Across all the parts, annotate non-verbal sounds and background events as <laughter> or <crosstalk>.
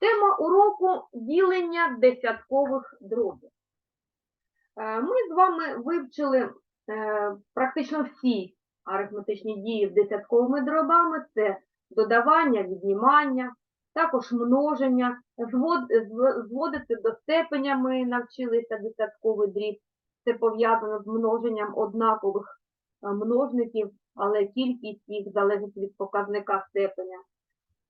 Тема уроку ділення десяткових дробів. Е, Ми з вами вивчили е, практично всі арифметичні дії з десятковими дробами. Це додавання, віднімання, також множення, зводити до степеня ми навчилися десятковий дріб. Це пов'язано з множенням однакових е, множників, але кількість їх залежить від показника степеня.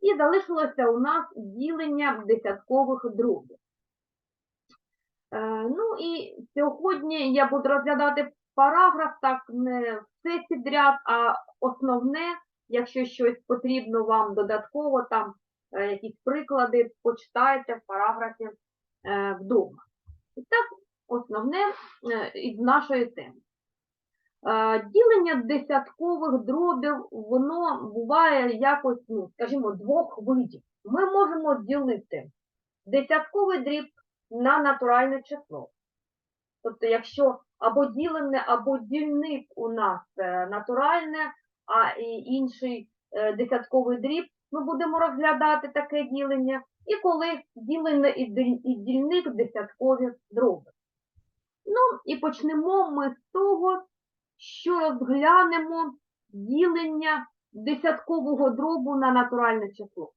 І залишилося у нас ділення десяткових дробів. Е, ну і сьогодні я буду розглядати параграф, так не все підряд, а основне, якщо щось потрібно вам додатково, там е, якісь приклади, почитайте в параграфі е, вдома. І так, основне із нашої теми. Е, Ділення десяткових дробів, воно буває якось, ну, скажімо, двох видів. Ми можемо ділити десятковий дріб на натуральне число. Тобто, якщо або ділене, або дільник у нас е, натуральне, а інший е, десятковий дріб, ми будемо розглядати таке ділення, і коли ділене і дільник десяткові дроби. Ну, і почнемо ми з того, що розглянемо ділення десяткового дробу на натуральне число.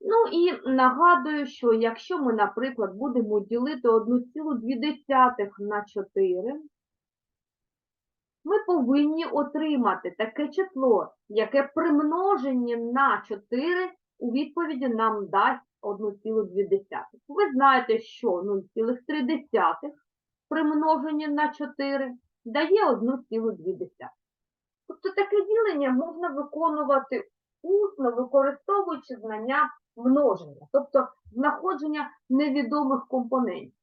Ну і нагадую, що якщо ми, наприклад, будемо ділити 1,2 на 4, ми повинні отримати таке число, яке при множенні на 4 у відповіді нам дасть 1,2. Ви знаєте, що 0,3 при множенні на 4 дає 1,2. Тобто таке ділення можна виконувати усно, використовуючи знання множення, тобто знаходження невідомих компонентів.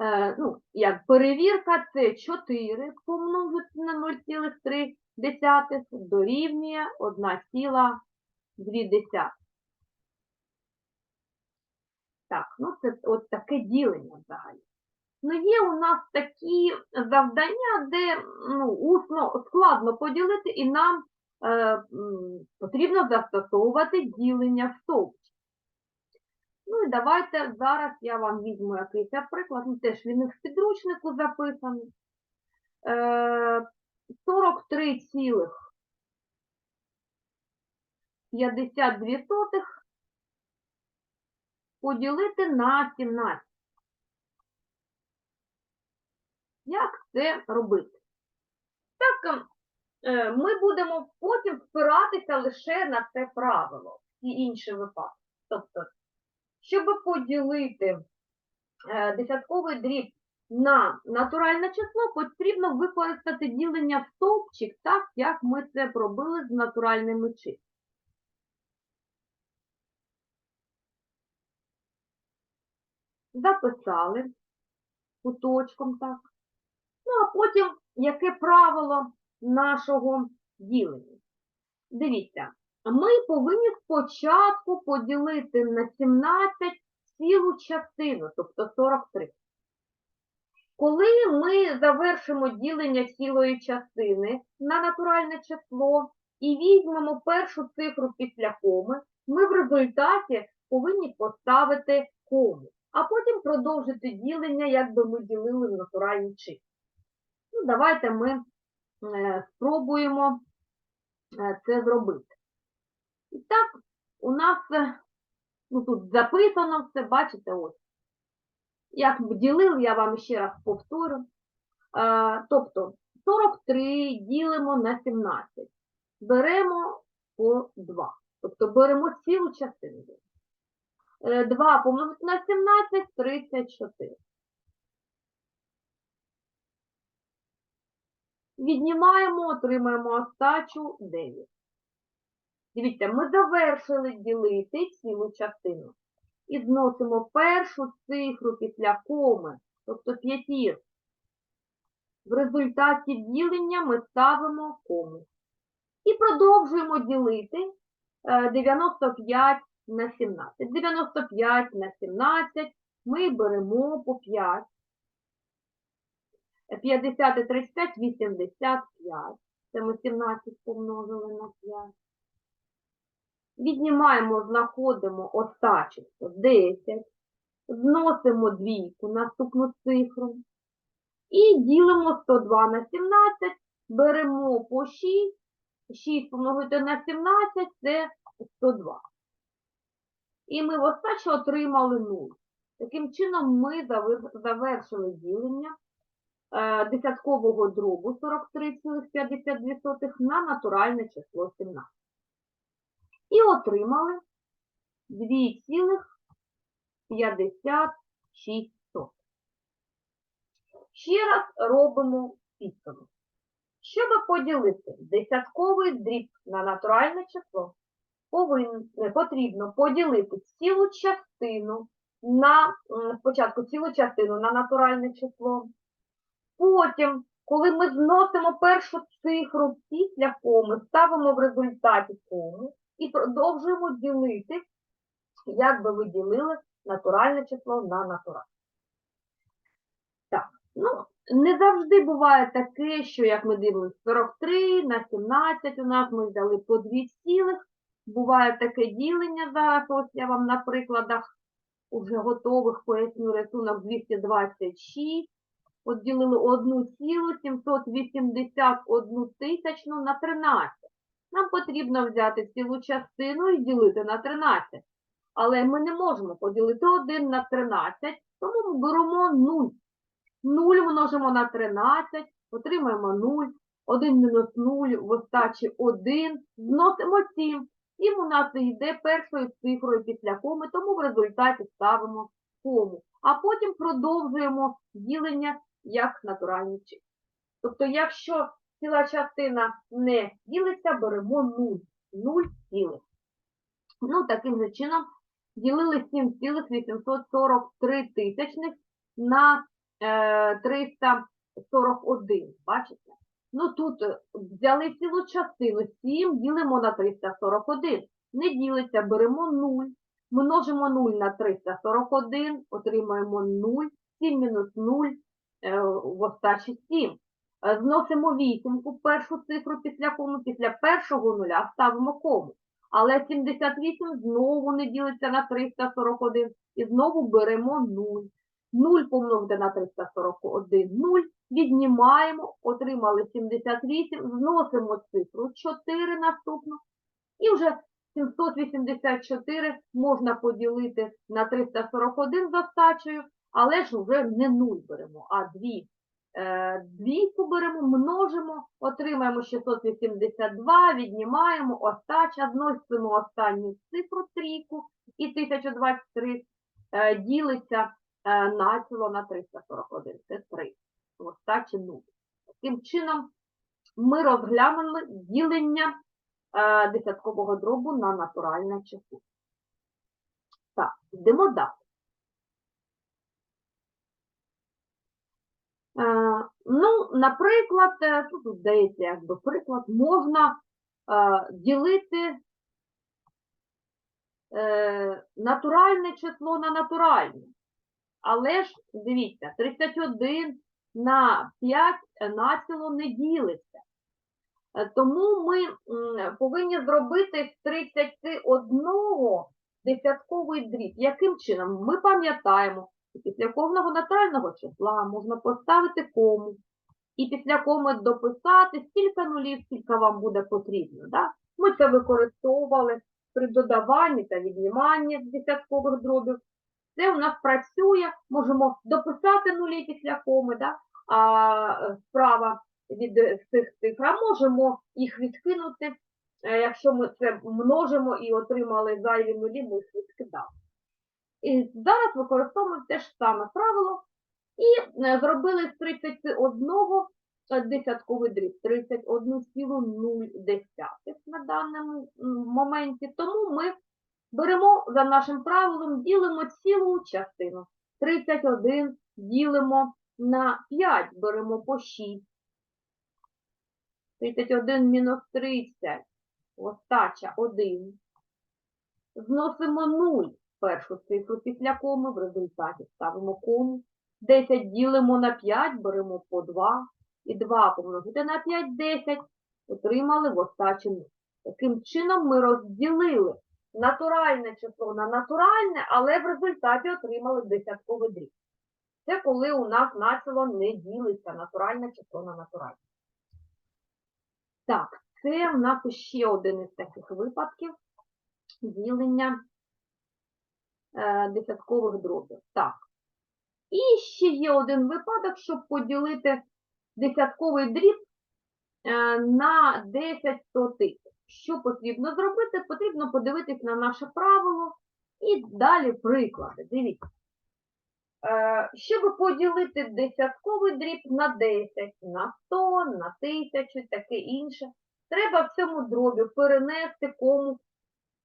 Е, ну, як перевірка, це 4 помножити на 0,3 дорівнює 1,2. Так, ну це от таке ділення взагалі. Ну, є у нас такі завдання, де ну, усно складно поділити, і нам е, потрібно застосовувати ділення в стовпчик. Ну і давайте зараз я вам візьму якийсь приклад, ну, теж він в підручнику записаний. Е, 43 цілих 52 сотих поділити на 17. Як це робити? Так, е, ми будемо потім спиратися лише на це правило і інші випадки. Тобто, щоб поділити е, десятковий дріб на натуральне число, потрібно використати ділення в стовпчик, так, як ми це робили з натуральними числами. Записали куточком так. Ну, а потім яке правило нашого ділення? Дивіться, ми повинні спочатку поділити на 17 цілу частину, тобто 43. Коли ми завершимо ділення цілої частини на натуральне число і візьмемо першу цифру після коми, ми в результаті повинні поставити кому, а потім продовжити ділення, як би ми ділили в натуральні числа. Ну, давайте ми е, спробуємо е, це зробити. І так, у нас е, ну, тут записано все, бачите, ось. Як ділив, я вам ще раз повторю. Тобто 43 ділимо на 17. Беремо по 2. Тобто беремо цілу частину. Е, 2 помножити на 17 – 34. Віднімаємо, отримаємо остачу 9. Дивіться, ми завершили ділити цілу частину. І зносимо першу цифру після коми, тобто п'ятірку. В результаті ділення ми ставимо кому. І продовжуємо ділити е, 95 на 17. 95 на 17 ми беремо по 5. 50 і 35 – 85. Це ми 17 помножили на 5. віднімаємо, знаходимо остачу 10, зносимо двійку, наступну цифру, і ділимо 102 на 17, беремо по 6, 6 помножити на 17 – це 102. І ми в остачі отримали 0. Таким чином ми завершили ділення десяткового дробу 43,52 на натуральне число 17. І отримали 2,56. Ще раз робимо підсумок. Щоб поділити десятковий дріб на натуральне число, повин, е, потрібно поділити цілу частину на спочатку цілу частину на натуральне число. Потім, коли ми зносимо першу цифру після коми, ставимо в результаті кому і продовжуємо ділити, як би ви ділили натуральне число на натуральне. Так, ну, не завжди буває таке, що як ми дивимося 43 на 17 у нас ми взяли по 2 цілих. Буває таке ділення зараз, ось я вам на прикладах уже готових поясню рисунок 226. От ділили 1,781 тисячну на 13. Нам потрібно взяти цілу частину і ділити на 13. Але ми не можемо поділити 1 на 13, тому ми беремо 0. 0 множимо на 13, отримаємо 0. 1 мінус 0 в остачі 1, зносимо 7. І у нас йде першою цифрою після коми, тому в результаті ставимо кому. А потім продовжуємо ділення як натуральні числа. Тобто, якщо ціла частина не ділиться, беремо 0. 0 цілих. Ну, таким же чином ділили 7,843 тисячних на е, 341. Бачите? Ну тут е, взяли цілу частину, 7 ділимо на 341. Не ділиться, беремо 0. Множимо 0 на 341, отримаємо 0. 7 мінус 0 е, в остачі 7. Е, Зносимо вісімку, першу цифру після кому, після першого нуля ставимо кому. Але 78 знову не ділиться на 341 і знову беремо 0. 0 помножити на 341, 0, віднімаємо, отримали 78, зносимо цифру 4 наступну, і вже 784 можна поділити на 341 за стачею, але ж вже не 0 беремо, а 2. Е, Двійку беремо, множимо, отримаємо 682, віднімаємо, остача, зносимо останню цифру трійку, і 1023 е, ділиться е, націло на 341. Це 3. В остачі 0. Таким чином, ми розглянули ділення е, десяткового дробу на натуральне число. Так, йдемо далі. Е, ну, наприклад, е, ну, тут здається, якби приклад, можна е, ділити е, натуральне число на натуральне. Але ж, дивіться, 31 на 5 націло не ділиться. Е, Тому ми повинні зробити з 31 десятковий дріб. Яким чином? Ми пам'ятаємо, після кожного натурального числа можна поставити кому. І після коми дописати стільки нулів, скільки вам буде потрібно. Да? Ми це використовували при додаванні та відніманні з десяткових дробів. Це у нас працює, можемо дописати нулі після коми, да? а е, справа від цих цифр, можемо їх відкинути. Е, Якщо ми це множимо і отримали зайві нулі, ми їх відкидали. І зараз використовуємо те ж саме правило і е, зробили з 31 е, десятковий дріб, 31,0 на даному моменті. Тому ми беремо за нашим правилом, ділимо цілу частину. 31 ділимо на 5, беремо по 6. 31 мінус 30, остача 1. Зносимо 0, першу цифру після коми, в результаті ставимо кому. 10 ділимо на 5, беремо по 2. І 2 помножити на 5, 10. Отримали в остачі 0. Таким чином ми розділили натуральне число на натуральне, але в результаті отримали десятковий дріб. Це коли у нас начало не ділиться натуральне число на натуральне. Так, це в нас ще один із таких випадків ділення десяткових дробів. Так. І ще є один випадок, щоб поділити десятковий дріб е, на 10 сотих. Що потрібно зробити? Потрібно подивитись на наше правило і далі приклади. Дивіться. Е, Щоб поділити десятковий дріб на 10, на 100, на 1000, таке інше, треба в цьому дробі перенести кому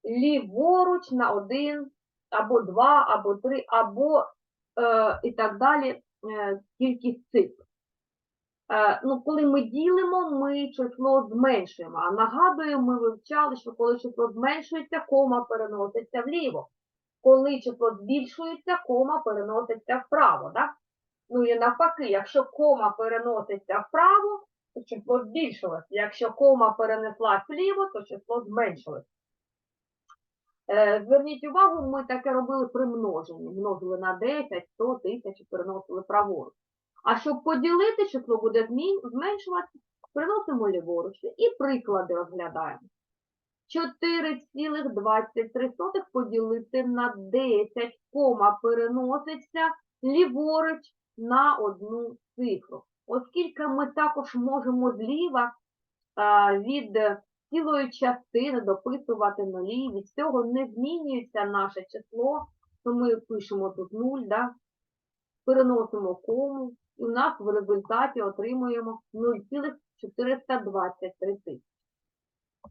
ліворуч на 1, або 2, або 3, або е, і так далі е, кількість цифр. Е, ну, коли ми ділимо, ми число зменшуємо. А нагадую, ми вивчали, що коли число зменшується, кома переноситься вліво. Коли число збільшується, кома переноситься вправо. Да? Ну і навпаки, якщо кома переноситься вправо, то число збільшилось. Якщо кома перенеслась вліво, то число зменшилось. Е, Зверніть увагу, ми таке робили при множенні. Множили на 10, 100, 1000, переносили праворуч. А щоб поділити, число буде зменшуватися, приносимо ліворуч. І приклади розглядаємо. 4,23 поділити на 10, кома переноситься ліворуч на одну цифру. Оскільки ми також можемо зліва від цілої частини дописувати нулі, від цього не змінюється наше число, то ми пишемо тут 0, да? переносимо кому, і в нас в результаті отримуємо 0,423 тисячі.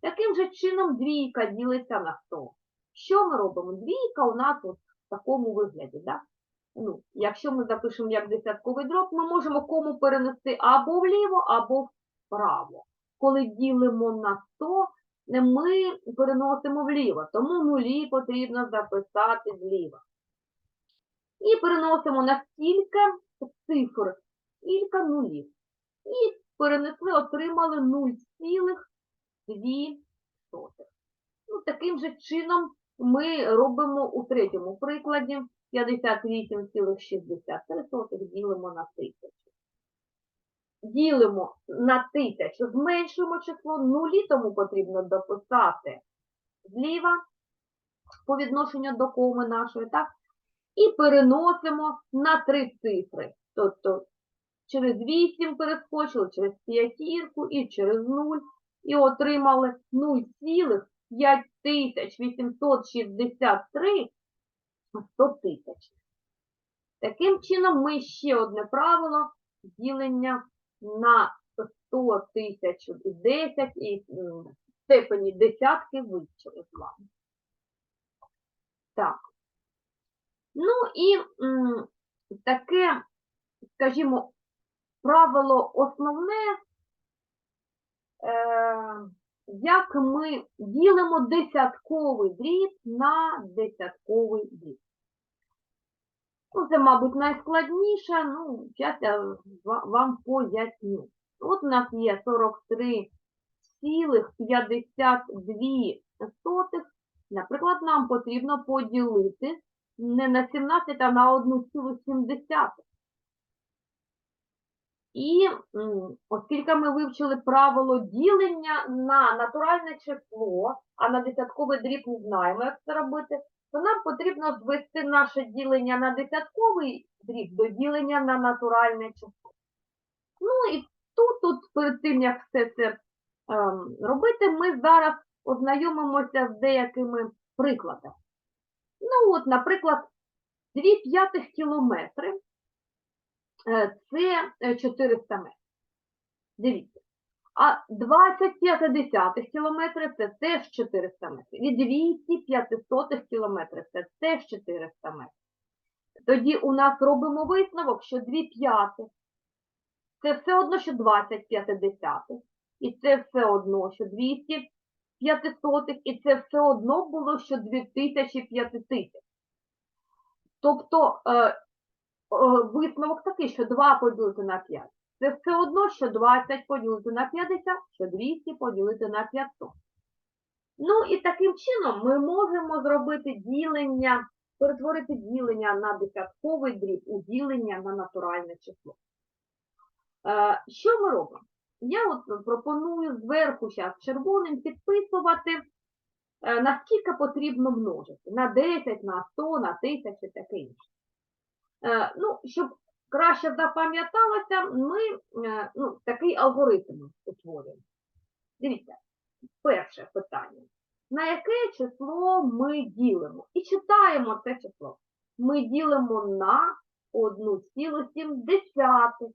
Таким же чином двійка ділиться на 100. Що ми робимо? Двійка у нас в такому вигляді. Да? Ну, якщо ми запишемо як десятковий дроб, ми можемо кому перенести або вліво, або вправо. Коли ділимо на 100, ми переносимо вліво, тому нулі потрібно записати зліва. І переносимо на стільки цифр, кілька нулів. І перенесли, отримали 0,2. Ну, таким же чином ми робимо у третьому прикладі 58,63 ділимо на 1000. Ділимо на 1000, зменшуємо число нулі, тому потрібно дописати зліва по відношенню до коми нашої, так? І переносимо на три цифри. Тобто через 8 перескочили, через п'ятірку і через 0. І отримали 0,5863 100 тисяч. Таким чином, ми ще одне правило ділення на 100 тисяч і 10 і в степені десятки вивчили з вами. Так. Ну і таке, скажімо, правило основне, е, як ми ділимо десятковий дріб на десятковий дріб. Ну, це, мабуть, найскладніше, ну, зараз я вам поясню. От у нас є 43,52. Наприклад, нам потрібно поділити не на 17, а на 1,7. І оскільки ми вивчили правило ділення на натуральне число, а на десятковий дріб не знаємо, як це робити, то нам потрібно звести наше ділення на десятковий дріб до ділення на натуральне число. Ну і тут, тут перед тим, як все це ем, робити, ми зараз ознайомимося з деякими прикладами. Ну от, наприклад, 2 п'ятих кілометри е, це е, 400 метрів. Дивіться. А 25 десятих кілометри це теж 400 метрів. І 200 п'ятисотих кілометрів це теж 400 метрів. Тоді у нас робимо висновок, що 2 п'ятих це все одно, що 25 десятих. І це все одно, що 200 п'ятисотих, і це все одно було, що 2000 п'ятитисяч. Тобто е, е, висновок такий, що 2 поділити на 5. Це все одно, що 20 поділити на 50, що 200 поділити на 500. Ну і таким чином ми можемо зробити ділення, перетворити ділення на десятковий дріб у ділення на натуральне число. Е, Що ми робимо? Я от пропоную зверху зараз червоним підписувати, е, наскільки потрібно множити. На 10, на 100, на 1000 і таке інше. Е, Ну, щоб краще запам'яталося, ми е, ну, такий алгоритм утворюємо. Дивіться, перше питання. На яке число ми ділимо? І читаємо це число. Ми ділимо на 1,7.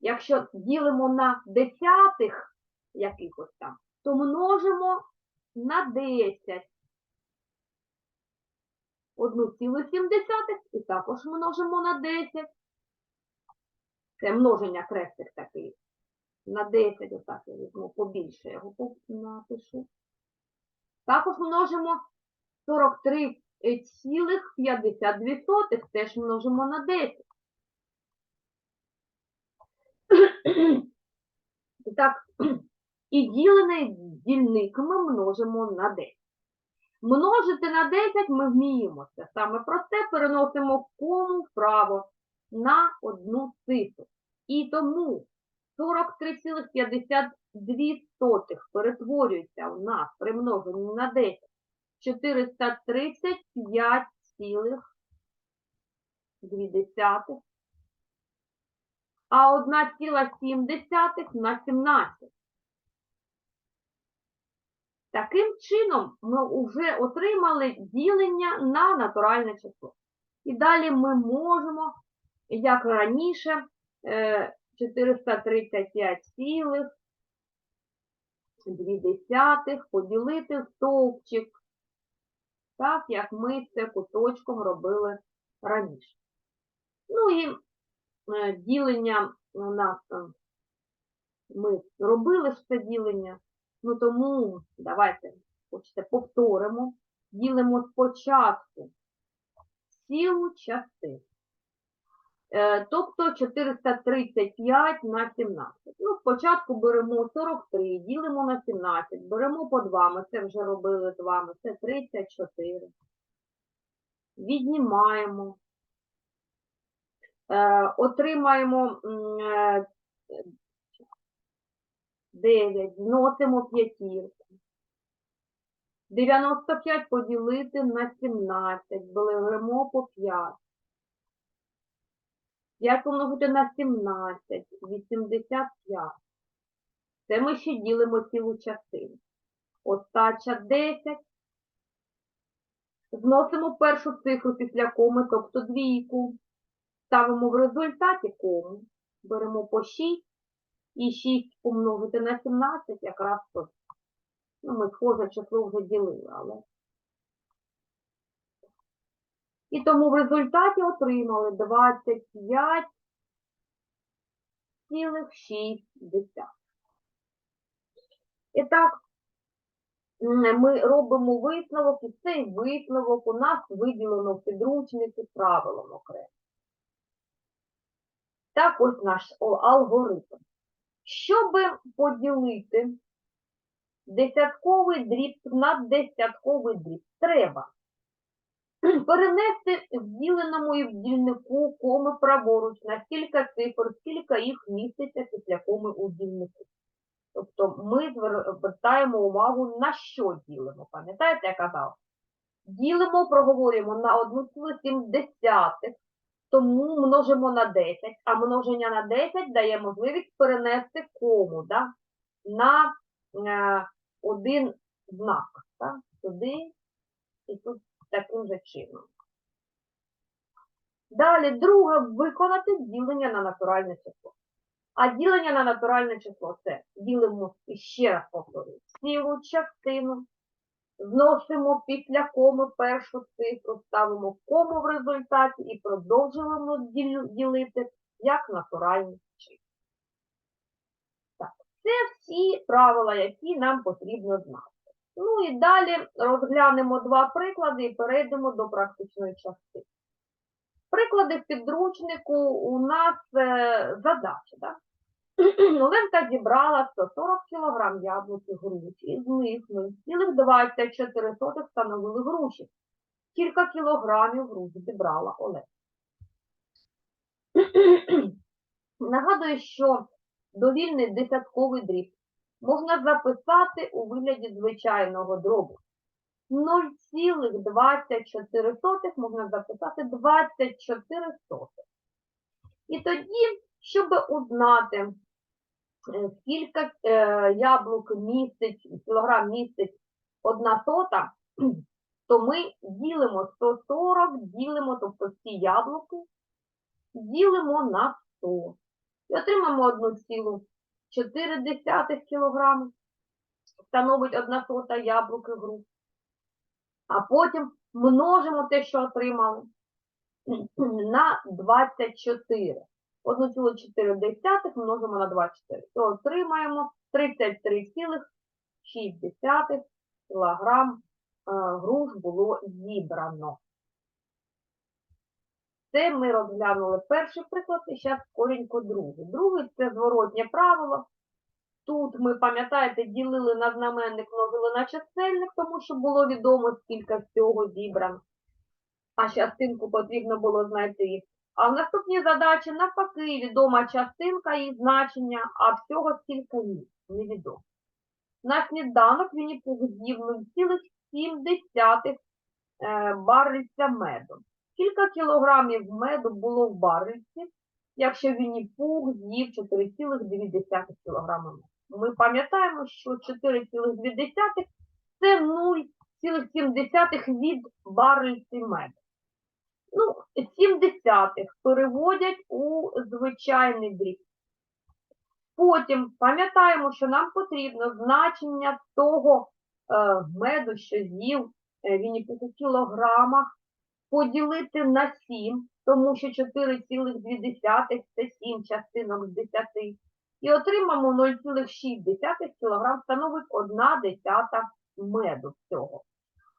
Якщо ділимо на десятих якихось там, то множимо на 10. 1,7 і також множимо на 10. Це множення крестик такий. На 10, отак я візьму побільше, його напишу. Також множимо 43,52, теж множимо на 10. І Так, і ділений дільник ми множимо на 10. Множити на 10 ми вміємо. Це саме просте переносимо кому вправо на одну цифру. І тому 43,52 перетворюється у нас при множенні на 10 435,2, а 1,7 на 17. Таким чином ми вже отримали ділення на натуральне число. І далі ми можемо, як раніше, е, 435,2 поділити в стовпчик, так як ми це куточком робили раніше. Ну і е, ділення у нас ми робили ж це ділення, ну тому давайте хочете повторимо. Ділимо спочатку цілу частину. Е, Тобто 435 на 17. Ну, спочатку беремо 43, ділимо на 17, беремо по 2, ми це вже робили з вами, це 34. Віднімаємо. Е, Отримаємо е, 9, зносимо п'ятірку. 95 поділити на 17, беремо по 5. 5 помножити на 17, 85. Це ми ще ділимо цілу частину. Остача 10. Зносимо першу цифру після коми, тобто двійку. Ставимо в результаті кому. Беремо по 6. І 6 помножити на 17 якраз тут. Ну, ми схоже число вже ділили, але. І тому в результаті отримали 25,6. І так, ми робимо висновок, і цей висновок у нас виділено в підручнику правилом окремо. Так ось наш алгоритм. Щоб поділити десятковий дріб на десятковий дріб, треба перенести в діленому і в дільнику коми праворуч на кілька цифр, скільки їх міститься після коми у дільнику. Тобто ми звертаємо увагу на що ділимо. Пам'ятаєте, я казав? Ділимо, проговорюємо на 1,7, тому множимо на 10, а множення на 10 дає можливість перенести кому да? на е, один знак. Так? Сюди і тут таким же чином. Далі, друге, виконати ділення на натуральне число. А ділення на натуральне число це ділимо, і ще раз повторюю, цілу частину, зносимо після коми першу цифру, ставимо кому в результаті і продовжуємо ділити як натуральне число. Так, це всі правила, які нам потрібно знати. Ну і далі розглянемо два приклади і перейдемо до практичної частини. Приклади в підручнику у нас е, задачі. Да? <clears throat> Оленка зібрала 140 кг яблук і груш, із них 0,24 становили груші. Кілька кілограмів груш зібрала Оленка. <clears throat> Нагадую, що довільний десятковий дріб можна записати у вигляді звичайного дробу. 0,24 можна записати 24 сотих. І тоді, щоб узнати, скільки е, яблук містить, кілограм містить одна сота, <clears throat> то ми ділимо 140, ділимо, тобто всі яблуки, ділимо на 100. І отримаємо 1,4 кг, становить одна сота яблук і груш. А потім множимо те, що отримали, <clears throat> на 24. 1,4 множимо на 24. То отримаємо 33,6 кг е, груш було зібрано. Це ми розглянули перший приклад, і зараз корінько другий. Другий це зворотнє правило. Тут ми, пам'ятаєте, ділили на знаменник, множили на чисельник, тому що було відомо, скільки всього зібрано. А частинку потрібно було знайти. А в наступній задачі, навпаки, відома частинка і значення, а всього скільки ні, невідомо. На сніданок він з'їв 0,7 е, барильця меду. Кілька кілограмів меду було в барильці, якщо Вінні-Пух з'їв 4,2 кг меду. Ми пам'ятаємо, що 4,2 це 0,7 від барильці меду. Ну, 7 десятих переводять у звичайний дріб. Потім пам'ятаємо, що нам потрібно значення того е, меду, що з'їв е, він у кілограмах, поділити на 7, тому що 4,2 це 7 частинок з 10. І отримаємо 0,6 кг становить 1 десята меду всього.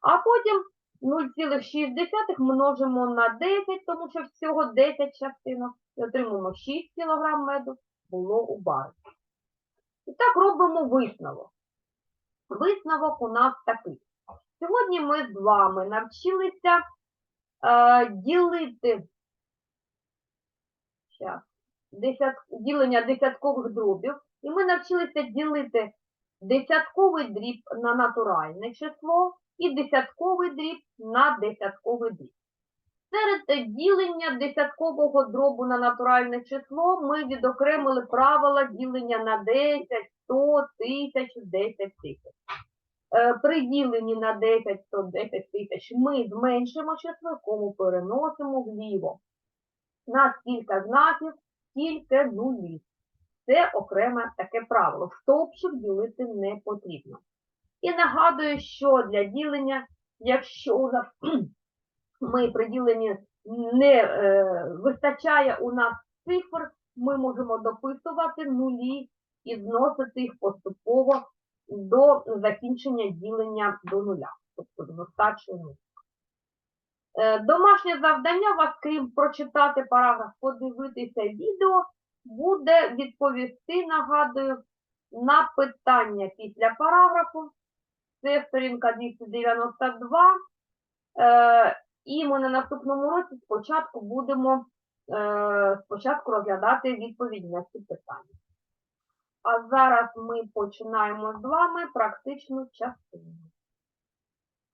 А потім 0,6 множимо на 10, тому що всього 10 частинок. І отримуємо 6 кг меду було у барі. І так робимо висновок. Висновок у нас такий. Сьогодні ми з вами навчилися е, ділити щас, десят, ділення десяткових дробів, і ми навчилися ділити десятковий дріб на натуральне число і десятковий дріб на десятковий дріб. Серед ділення десяткового дробу на натуральне число ми відокремили правила ділення на 10, 100, 1000, 10 тисяч. Е, При діленні на 10, 100, 10 тисяч ми зменшимо число, кому переносимо вліво. На кілька знаків, кілька нулів. Це окреме таке правило. В ділити не потрібно. І нагадую, що для ділення, якщо у нас <clears throat> ми при діленні не е, вистачає у нас цифр, ми можемо дописувати нулі і зносити їх поступово до закінчення ділення до нуля, тобто до стачі нуля. Домашнє завдання вас, крім прочитати параграф, подивитися відео, буде відповісти, нагадую, на питання після параграфу. Це сторінка 292. Е, і ми на наступному році спочатку будемо е, спочатку розглядати відповіді на ці питання. А зараз ми починаємо з вами практичну частину.